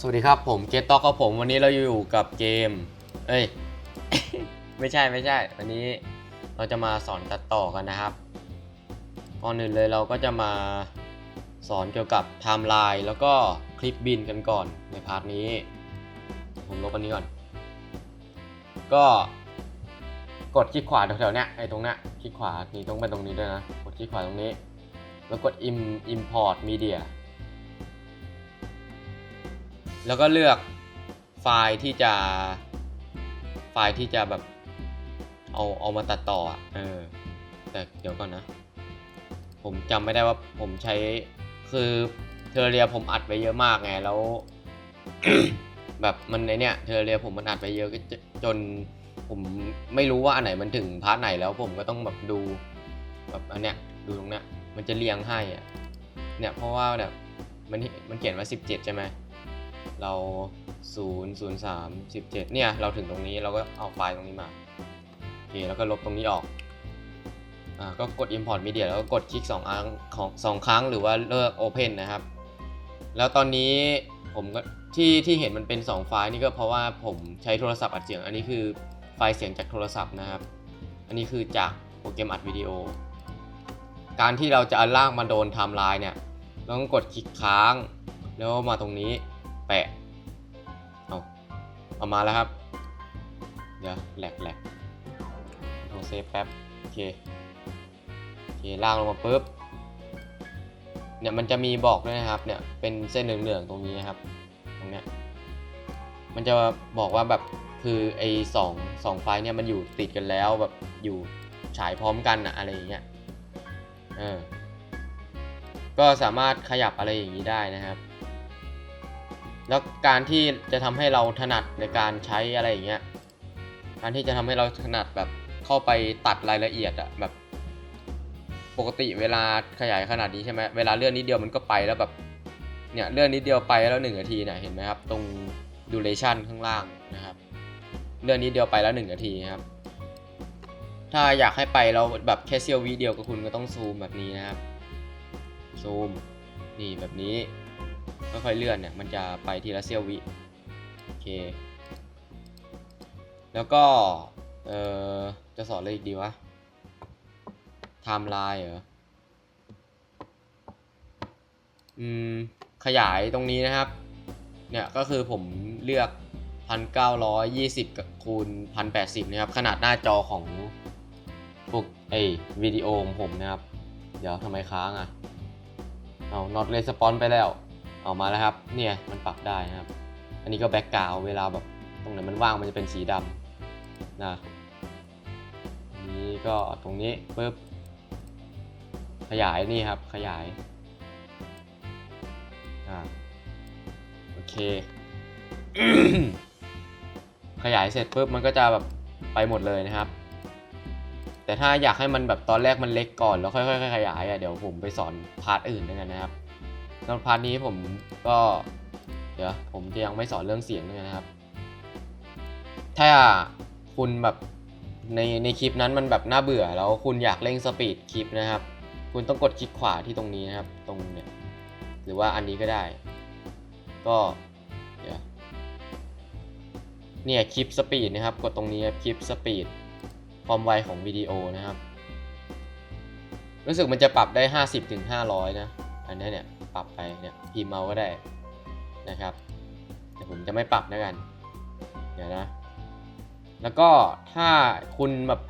สวัสดีครับผมเกตต็อกครับผมวันนี้เราอยู่กับเกม เอ้ย ไม่ใช่ไม่ใช่ วันนี้เราจะมาสอนตัดต่อกันนะครับก่อนอื่นเลยเราก็จะมาสอนเกี่ยวกับไทม์ไลน์แล้วก็คลิปบินกันก่อนในพาร์ทนี้ ผมลบอันนี้ก่อน ก็กดคลิกขวาแถวๆเนี้ยไอ้ตรงเนี้ยคลิกขวานี่ต้องไปตรงนี้ด้วยนะ กดคลิกขวาตรงนี้ แล้วกด im import media แล้วก็เลือกไฟล์ที่จะ ไฟล์ที่จะแบบเอาเอามาตัดต่ออะเออ แต่เดี๋ยวก่อนนะ ผมจำไม่ได้ว่าผมใช้คือเทอเรียผมอัดไปเยอะมากไงแล้ว แบบมันในเนี้ยเทอเรียผมมันอัดไปเยอะก็จจนผมไม่รู้ว่าอันไหนมันถึงพาร์ทไหนแล้วผมก็ต้องแบบดูแบบอันเนี้ยดูตรงเนี้ยมันจะเรียงให้อะเนี่ยเพราะว่าแบบมันมันเขียนว่า 17 ใช่ไหม เรา 0 0 3 17 เนี่ย เราถึงตรงนี้เราก็เอาไฟล์ตรงนี้มา โอเค แล้วก็ลบตรงนี้ออก อ่า ก็กด import media แล้วก็กดคลิก2ครั้งของสองครั้งหรือว่าเลือก open นะครับ แล้วตอนนี้ผมก็ที่ที่เห็นมันเป็น 2 ไฟล์นี่ก็เพราะว่าผมใช้โทรศัพท์อัดเสียง อันนี้คือไฟล์เสียงจากโทรศัพท์นะครับ อันนี้คือจากโปรแกรมอัดวิดีโอ การที่เราจะเอาลากมาโดนไทม์ไลน์เนี่ย เราต้องกดคลิกค้าง แล้วมาตรงนี้ แปะเอาเอามาแล้วครับ เดี๋ยวแหลกแหลกโทรเซฟแป๊บโอเคโอเคล่างลงมาปุ๊บเนี่ยมันจะมีบอกด้วยนะครับเนี่ยเป็นเส้นเหลืองๆตรงนี้นะครับตรงเนี้ยมันจะบอกว่าแบบคือไอ้สองสองไฟล์เนี่ยมันอยู่ติดกันแล้วแบบอยู่ฉายพร้อมกันอะอะไรอย่างเงี้ยเออก็สามารถขยับอะไรอย่างนี้ได้นะครับ แล้วการที่จะทำให้เราถนัดในการใช้อะไรอย่างเงี้ย การที่จะทำให้เราถนัดแบบเข้าไปตัดรายละเอียดอะแบบ ปกติเวลาขยายขนาดนี้ใช่ไหมเวลาเลื่อนนิดเดียวมันก็ไปแล้วแบบเนี่ยเลื่อนนิดเดียวไปแล้วหนึ่งนาทีเนี่ยเห็นไหมครับ ตรง duration ข้างล่างนะครับเลื่อนนิดเดียวไปแล้วหนึ่งนาทีครับ ถ้าอยากให้ไปเราแบบแค่เซียววิเดียวก็คุณก็ต้องซูมแบบนี้นะครับซูมนี่แบบนี้ ค่อยๆเลื่อนเนี่ยมันจะไปทีละเซียววิโอเค แล้วก็เออจะสอนอะไรอีกดีวะไทม์ไลน์เหรออืมขยายตรงนี้นะครับ เนี่ยก็คือผมเลือก 1920 กับคูณ 1080 นะครับ ขนาดหน้าจอของพวกไอ้วิดีโอของผมนะครับ เดี๋ยวทำไมค้างอะ เอา not r e s p o n s ไปแล้ว ออกมาแล้วครับเนี่ยมันปรับได้นะครับ อันนี้ก็แบ็กกราวเวลาแบบตรงไหนมันว่างมันจะเป็นสีดำนะนี้ก็ตรงนี้ปุ๊บขยายนี่ครับขยายอ่าโอเค ขยายเสร็จปุ๊บมันก็จะแบบไปหมดเลยนะครับ แต่ถ้าอยากให้มันแบบตอนแรกมันเล็กก่อนแล้วค่อยๆขยายอะเดี๋ยวผมไปสอนพาร์ทอื่นด้วยกันนะครับ สำหรับพาร์ทนี้ผมก็เดี๋ยวผมจะยังไม่สอนเรื่องเสียงด้วยนะครับ ถ้าคุณแบบในในคลิปนั้นมันแบบน่าเบื่อแล้วคุณอยากเร่งสปีดคลิปนะครับ คุณต้องกดคลิกขวาที่ตรงนี้นะครับ ตรงเนี้ยหรือว่าอันนี้ก็ได้ ก็เดี๋ยวเนี่ยคลิปสปีดนะครับ กดตรงนี้คลิปสปีดความไวของวิดีโอนะครับ รู้สึกมันจะปรับได้ 50ถึง500 นะ อันนี้เนี่ย ปรับไปเนี่ยพิมพ์เมาก็ได้นะครับ แต่ผมจะไม่ปรับแล้วกัน เดี๋ยวนะ แล้วก็ถ้าคุณแบบ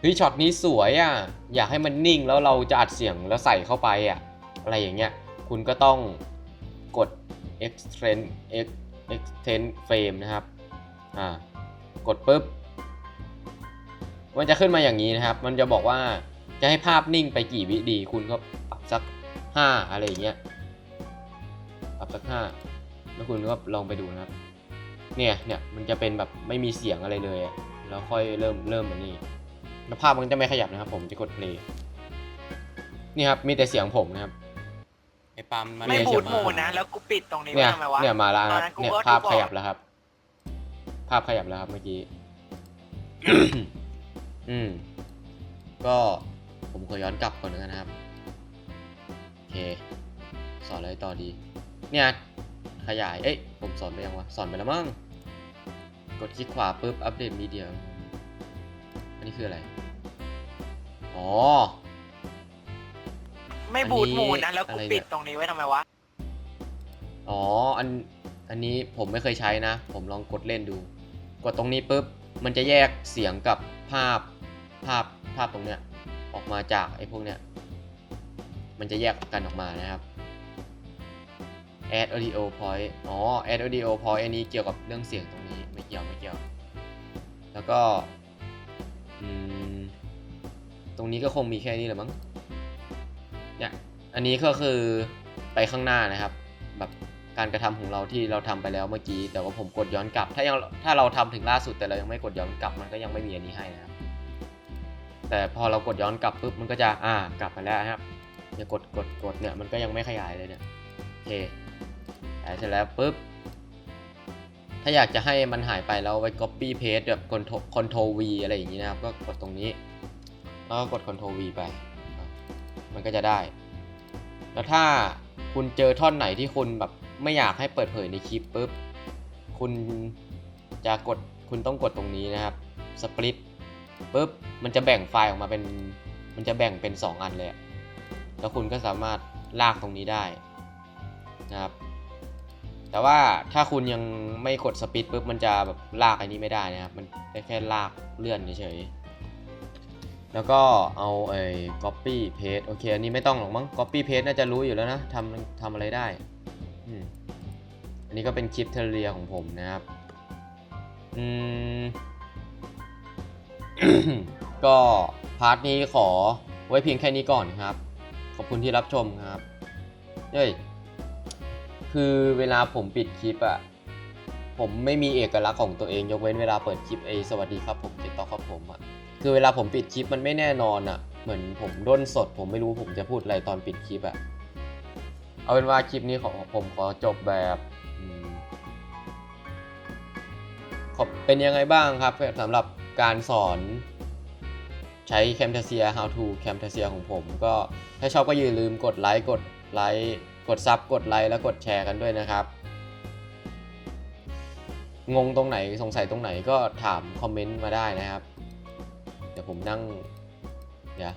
เฮ้ยช็อตนี้สวยอะอยากให้มันนิ่งแล้วเราจะอัดเสียงแล้วใส่เข้าไปอะอะไรอย่างเงี้ยคุณก็ต้องกด extend extend frame นะครับอ่ากดปุ๊บมันจะขึ้นมาอย่างนี้นะครับ มันจะบอกว่าจะให้ภาพนิ่งไปกี่วิดี คุณก็ปรับสัก 5 อะไรอย่างเงี้ย ปรับสัก5แล้วคุณก็ลองไปดูนะครับ เนี่ยเนี่ยมันจะเป็นแบบไม่มีเสียงอะไรเลยอะแล้วค่อยเริ่มเริ่มมันนี่แล้วภาพมันจะไม่ขยับนะครับ ผมจะกด play นี่ครับมีแต่เสียงผมนะครับไอ้ปาล์มมันไม่ด้บูเสียดงหมูนะแล้วกูปิดตรงนี้เนี่ไว้ยทำไมวะเนี่ยมาแล้วครับตอนนั้นกูเนี่ยก็ภาพดูบอกขยับแล้วครับ ภาพขยับแล้วครับเมื่อกี้อืมก็ผมขอย้อนกลับก่อนนะครับ โอเค สอนอะไรต่อดี เนี่ย ขยาย เอ้ย ผมสอนไปยังวะ สอนไปแล้วมั้ง กดคลิกขวาปุ๊บ อัปเดตมีเดีย อันนี้คืออะไร อ๋อ ไม่บูดอันนี้หมูนะแล้วอะกูไรปิเนี่ดยตรงนี้ไว้ทำไมวะ อ๋อ อัน อันนี้ผมไม่เคยใช้นะ ผมลองกดเล่นดู กดตรงนี้ปุ๊บ มันจะแยกเสียงกับภาพ ภาพ ภาพตรงเนี้ย ออกมาจากไอ้พวกเนี้ย มันจะแยกกันออกมานะครับ add audio point อ๋อ add audio point อันนี้เกี่ยวกับเรื่องเสียงตรงนี้ไม่เกี่ยวไม่เกี่ยว แล้วก็ตรงนี้ก็คงมีแค่นี้แหละมั้งเนี่ยอันนี้ก็คือไปข้างหน้านะครับ แบบการกระทำของเราที่เราทำไปแล้วเมื่อกี้ แต่ว่าผมกดย้อนกลับ ถ้ายังถ้าเราทำถึงล่าสุดแต่เรายังไม่กดย้อนกลับมันก็ยังไม่มีอันนี้ให้นะครับ แต่พอเรากดย้อนกลับปุ๊บมันก็จะอ่ากลับมาแล้วครับเนี่ยกดกดกดเนี่ยมันก็ยังไม่ขยายเลยเนี่ยโอเค เสร็จแล้วปุ๊บ ถ้าอยากจะให้มันหายไปแล้วไว้ copy paste แบบ control control v อะไรอย่างนี้นะครับ ก็กดตรงนี้ แล้วก็กด control v ไป มันก็จะได้ แล้วถ้าคุณเจอท่อนไหนที่คุณแบบไม่อยากให้เปิดเผยในคลิปปุ๊บ คุณจะกด คุณต้องกดตรงนี้นะครับ split ปุ๊บ มันจะแบ่งไฟล์ออกมาเป็น มันจะแบ่งเป็น 2 อันเลย แล้วคุณก็สามารถลากตรงนี้ได้นะครับ แต่ว่าถ้าคุณยังไม่กดสปิดปุ๊บมันจะแบบลากอันนี้ไม่ได้นะครับ มันได้แค่ลากเลื่อนเฉยๆแล้วก็เอาไอ้ copy paste โอเค อันนี้ไม่ต้องหรอกมั้ง copy paste น่าจะรู้อยู่แล้วนะทำทำอะไรได้อือันนี้ก็เป็นคลิปเทเรียของผมนะครับอืมก็พาร์ทนี้ขอไว้เพียงแค่นี้ก่อนครับ ขอบคุณที่รับชมครับเฮ้ย คือเวลาผมปิดคลิปอะผมไม่มีเอกลักษณ์ของตัวเองยกเว้นเวลาเปิดคลิปไอสวัสดีครับผมเจต่อครับผมอะคือเวลาผมปิดคลิปมันไม่แน่นอนอะเหมือนผมด้นสด ผมไม่รู้ผมจะพูดอะไรตอนปิดคลิปอะเอาเป็นว่าคลิปนี้ของผมขอจบแบบขอบเป็นยังไงบ้างครับสำหรับการสอนใช้ Camtasia How to Camtasia ของผม ก็ถ้าชอบก็อย่าลืมกดไลค์กดไลค์ กดซับกดไลค์และกดแชร์กันด้วยนะครับ งงตรงไหนสงสัยตรงไหนก็ถามคอมเมนต์มาได้นะครับ เดี๋ยวผมนั่ง เดี๋ยว